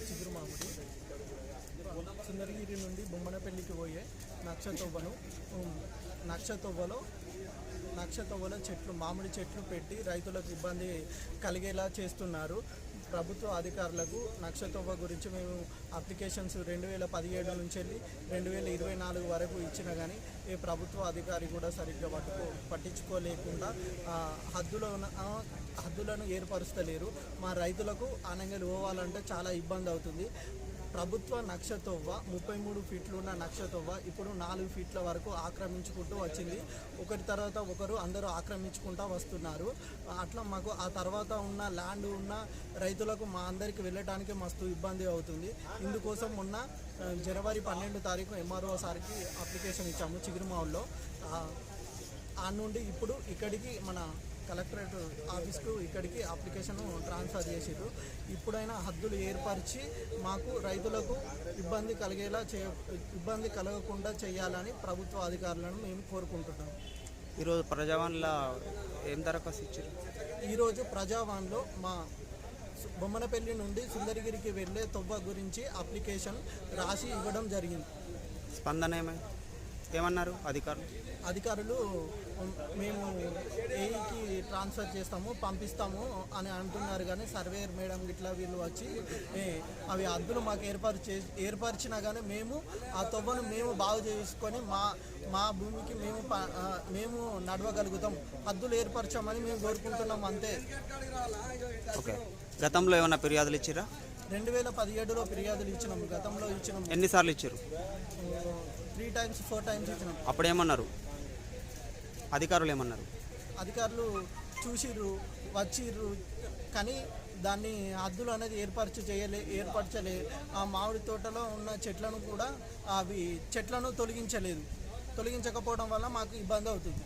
మాది చిగురు మామిడి సుందరగిరి నుండి బొమ్మనపల్లికి పోయే నక్షతొవ్వను నక్షతవ్వలో నక్షతవ్వలో చెట్లు మామిడి చెట్లు పెట్టి రైతులకు ఇబ్బంది కలిగేలా చేస్తున్నారు. ప్రభుత్వ అధికారులకు నక్షతొవ్వ గురించి మేము అప్లికేషన్స్ రెండు వేల పదిహేడు నుంచి వెళ్ళి రెండు వేల ఇరవై నాలుగు వరకు ఇచ్చినా కానీ ఏ ప్రభుత్వ అధికారి కూడా సరిగ్గా పట్టుకో పట్టించుకోలేకుండా హద్దులో హద్దులను ఏర్పరుస్తలేరు. మా రైతులకు ఆనంగలు పోవాలంటే చాలా ఇబ్బంది అవుతుంది. ప్రభుత్వ నక్షతొవ్వ ముప్పై మూడు ఫీట్లు ఉన్న నక్షతొవ్వ ఇప్పుడు నాలుగు ఫీట్ల వరకు ఆక్రమించుకుంటూ వచ్చింది. ఒకరి తర్వాత ఒకరు అందరూ ఆక్రమించుకుంటూ వస్తున్నారు. అట్లా మాకు ఆ తర్వాత ఉన్న ల్యాండ్ ఉన్న రైతులకు మా అందరికి వెళ్ళటానికి మస్తు ఇబ్బంది అవుతుంది. ఇందుకోసం మొన్న జనవరి పన్నెండు తారీఖు ఎంఆర్ఓ సార్కి అప్లికేషన్ ఇచ్చాము చిగురుమావుల్లో ఆ నుండి ఇప్పుడు ఇక్కడికి మన కలెక్టరేట్ ఆఫీస్కు ఇక్కడికి అప్లికేషన్ ట్రాన్స్ఫర్ చేసిర్రు. ఇప్పుడైనా హద్దులు ఏర్పరిచి మాకు రైతులకు ఇబ్బంది కలిగేలా చే ఇబ్బంది కలగకుండా చేయాలని ప్రభుత్వ అధికారులను మేము కోరుకుంటున్నాం. ఈరోజు ప్రజావాణిలో ఏం దరఖాస్తు ఇచ్చారు ఈరోజు ప్రజావాన్లో మా బొమ్మనపల్లి నుండి సుందరగిరికి వెళ్ళే తొవ్వ గురించి అప్లికేషన్ రాసి ఇవ్వడం జరిగింది. స్పందన ఏమై ఏమన్నారు అధికారులు? అధికారులు మేము ఏఈకి ట్రాన్స్ఫర్ చేస్తాము పంపిస్తాము అని అంటున్నారు కానీ సర్వేయర్ మేడం ఇట్లా వీళ్ళు వచ్చి అవి హద్దులు మాకు ఏర్పరిచే ఏర్పరిచినా కానీ మేము ఆ తొవ్వను మేము బాగు చేసుకొని మా మా భూమికి మేము మేము నడవగలుగుతాం. హద్దులు ఏర్పరచామని మేము కోరుకుంటున్నాం అంతే. ఓకే. గతంలో ఏమైనా ఫిర్యాదులు ఇచ్చిరా? రెండు వేల పదిహేడులో ఫిర్యాదులు ఇచ్చినాము గతంలో ఇచ్చినాము ఎన్నిసార్లు ఇచ్చారు త్రీ టైమ్స్ ఫోర్ టైమ్స్ ఇచ్చినాం. అప్పుడు ఏమన్నారు అధికారులు ఏమన్నారు? అధికారులు చూసిర్రు వచ్చిర్రు కానీ దాన్ని హద్దులు అనేది ఏర్పరచు చేయలే ఏర్పరచలే. ఆ మామిడి తోటలో ఉన్న చెట్లను కూడా అవి చెట్లను తొలగించలేదు. తొలగించకపోవడం వల్ల మాకు ఇబ్బంది అవుతుంది.